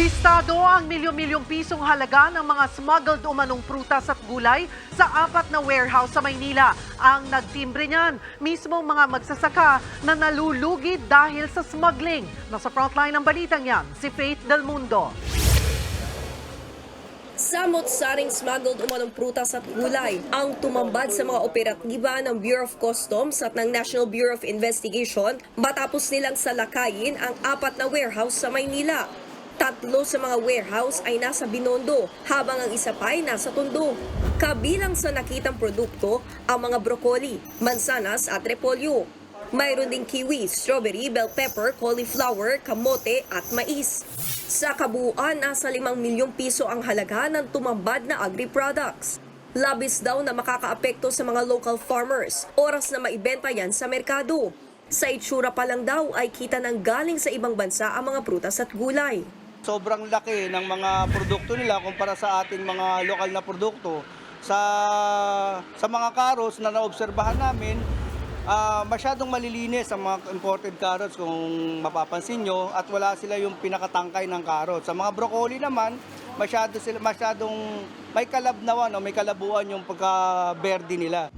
Bistado ang milyon-milyong pisong halaga ng mga smuggled umanong prutas at gulay sa apat na warehouse sa Maynila. Ang nagtimbre niyan, mismong mga magsasaka na nalulugi dahil sa smuggling. Nasa frontline ng balitang yan, si Faith Del Mundo. Samot-saring smuggled umanong prutas at gulay ang tumambad sa mga operatiba ng Bureau of Customs at ng National Bureau of Investigation matapos nilang salakayin ang apat na warehouse sa Maynila. Tatlo sa mga warehouse ay nasa Binondo, habang ang isa pa ay nasa Tondo. Kabilang sa nakitang produkto ang mga broccoli, mansanas at repolyo. Mayroon ding kiwi, strawberry, bell pepper, cauliflower, kamote at mais. Sa kabuuan, nasa 5 milyong piso ang halaga ng tumambad na agri-products. Labis daw na makakaapekto sa mga local farmers. Oras na maibenta yan sa merkado. Sa itsura pa lang daw ay kita ng galing sa ibang bansa ang mga prutas at gulay. Sobrang laki ng mga produkto nila kumpara sa ating mga lokal na produkto. Sa sa mga carrots na naobserbahan namin, ah, masyadong malilinis ang mga imported carrots kung mapapansin nyo at wala sila yung pinakatangkay ng carrots. Sa mga broccoli naman, masyado sila masyadong may kalabnawan o may kalabuan yung pagka-verde nila.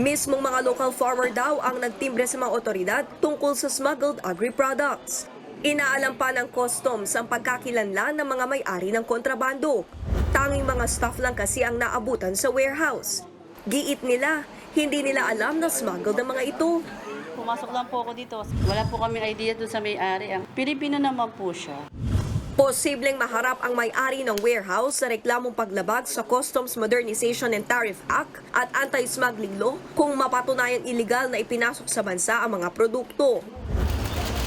Mismong mga local farmer daw ang nagtimbre sa mga otoridad tungkol sa smuggled agri-products. Inaalam pa ng customs ang pagkakilanlan ng mga may-ari ng kontrabando. Tanging mga staff lang kasi ang naabutan sa warehouse. Giit nila, hindi nila alam na smuggled ang mga ito. Pumasok lang po ako dito. Wala po kami idea doon sa may-ari. Ang Pilipino naman po siya. Posibleng maharap ang may-ari ng warehouse sa reklamong paglabag sa Customs Modernization and Tariff Act at Anti-Smuggling Law kung mapatunayang illegal na ipinasok sa bansa ang mga produkto.